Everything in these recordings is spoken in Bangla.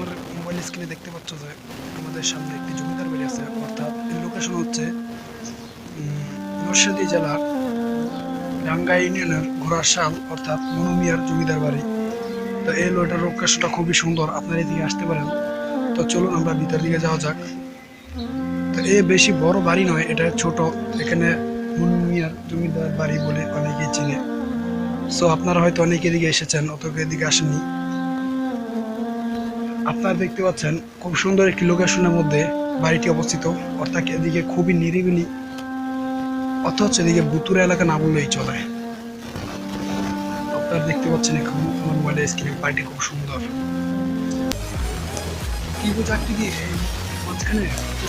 আমার মোবাইল স্ক্রিনে দেখতে পাচ্ছ যে আমাদের সামনে একটি জমিদার বাড়ি আছে, অর্থাৎ লোকেশন হচ্ছে নরসিংদী জেলার ডাঙ্গা ইউনিয়নের ঘোড়াশাল অর্থাৎ মনুমিয়ার জমিদার বাড়ি। তো এই লোটার লোকেশনটা খুবই সুন্দর, আপনার এদিকে আসতে পারেন। তো চলুন আমরা ভিতর দিকে যাওয়া যাক। তো এ বেশি বড় বাড়ি নয়, এটা ছোট। এখানে মুনমিয়ার জমিদার বাড়ি বলে অনেকেই চিনে। সো আপনারা হয়তো অনেকে এদিকে এসেছেন অত এদিকে আসেনি আপনারা দেখতে পাচ্ছেন খুব সুন্দর একটি লোকেশনের মধ্যে বাড়িটি অবস্থিত। অর্থাৎ এদিকে খুবই নিরিবিলি, অথচ এদিকে বুতুরা এলাকা না বললেই চলে। আপনারা দেখতে পাচ্ছেন এখন আমার মোবাইলের স্ক্রিনে বাড়িটি খুব সুন্দর। মাঝখানে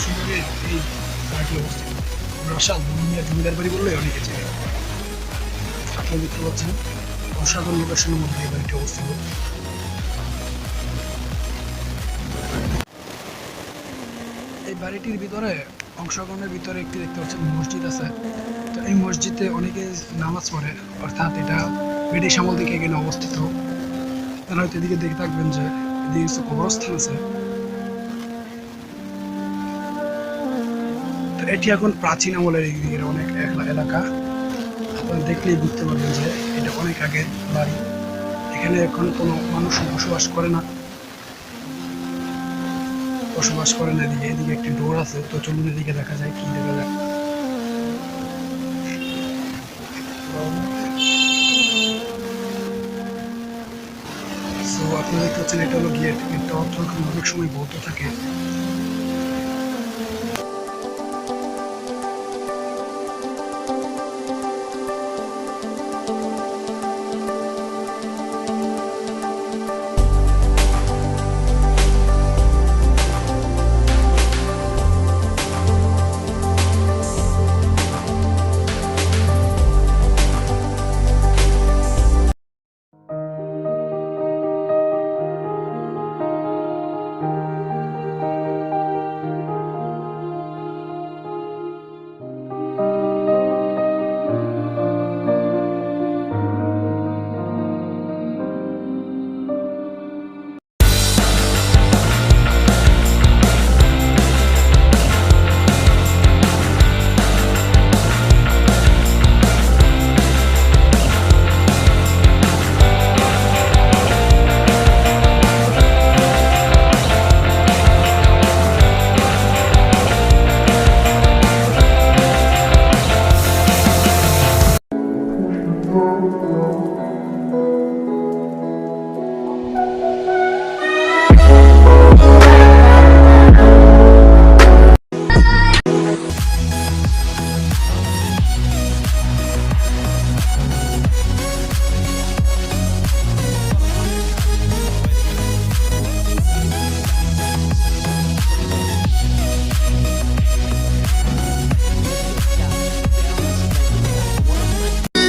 সুন্দর এই বাড়িটি অবস্থিত? বাড়ি দেখতে পাচ্ছেন অসাধারণ লোকেশনের মধ্যে এই বাড়িটি অবস্থিত। বাড়িটির ভিতরে, অংশগ্রহণের ভিতরে একটি দেখতে পাচ্ছেন মসজিদ আছে। তো এই মসজিদে অনেকে নামাজ পড়ে, অর্থাৎ এটা ব্রিটিশ আমল থেকে এখানে অবস্থিত। আপনারা হয়তো এদিকে দেখে থাকবেন যে এদিকে কিছু কবরস্থান আছে। তো এটি এখন প্রাচীন আমলের দিকের অনেক একলা এলাকা। আপনারা দেখলেই বুঝতে পারবেন যে এটা অনেক আগের বাড়ি। এখানে এখন কোনো মানুষ বসবাস করে না। বসবাস করেন, এদিকে এদিকে একটি ডোর আছে, তো চলুন এদিকে দেখা যায় কি দেখা যায়। সো আপনারা দেখতে পাচ্ছেন, এটা হলো গিয়ে অর্থ অনেক সময় বলতে থাকে।